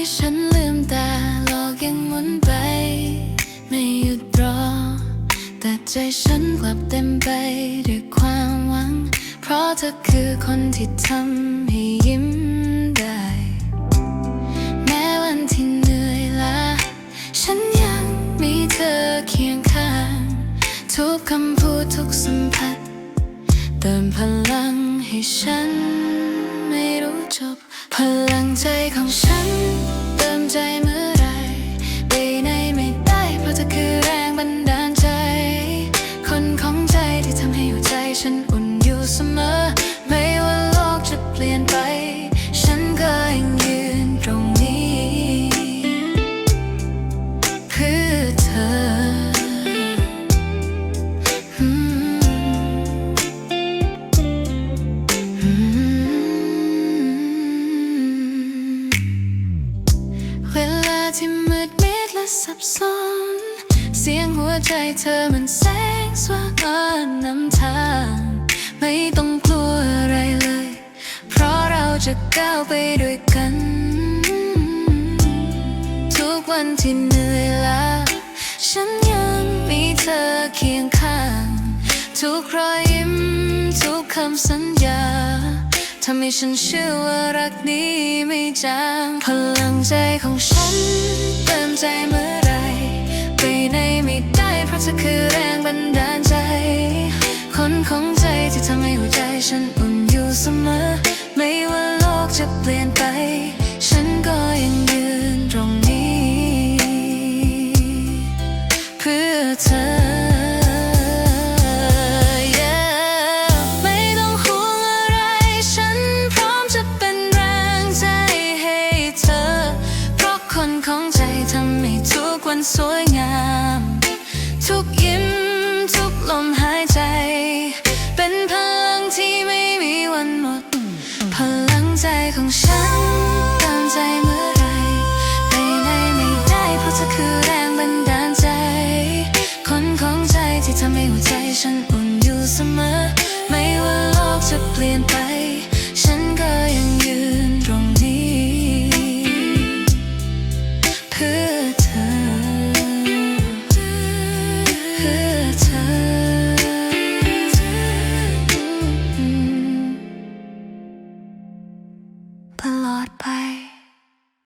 ให้ฉันลืมตาโลกยังหมุนไป ไม่หยุดรอ แต่ใจฉันกลับเต็มไปด้วยความหวัง เพราะเธอคือคนที่ทำให้ยิ้มได้ แม้วันที่เหนื่อยล้าฉันยังมีเธอเคียงข้าง ทุกคำพูดทุกสัมผัส เติมพลังให้ฉันไม่รู้จบ พลังใจของฉันเติมใจ ที่มืดมิดและสับสน เสียงหัวใจเธอมันแสงสว่างนนำทาง ไม่ต้องกลัวอะไรเลย เพราะเราจะก้าวไปด้วยกัน ทุกวันที่เหนื่อยล้าฉันยังมีเธอเคียงข้าง ทุกรอยยิ้ม ทุกคำสัญญาำให้ฉันเชื่อว่ารักนี้ไม่จางพลังใจของฉันเติมใจเมื่อไรไปไหนไม่ได้เพราะเธอคือแรงบันดาลใจ คนของใจที่ทำให้หัวใจฉันอุ่นอยู่เสมอ ไม่ว่าโลกจะเปลี่ยนไป ของใจทำให้ทุกวันสวยงาม ทุกยิ้มทุกลมหายใจ เป็นพลังที่ไม่มีวันหมด พลังใจของฉันตามใจเมื่อไรไปไหนไม่ได้เพราะเธอคือแรงบันดาลใจ คนของใจที่ทำให้หัวใจฉันอุ่นอยู่เสมอ ไม่ว่าโลกจะเปลี่ยนไป พื่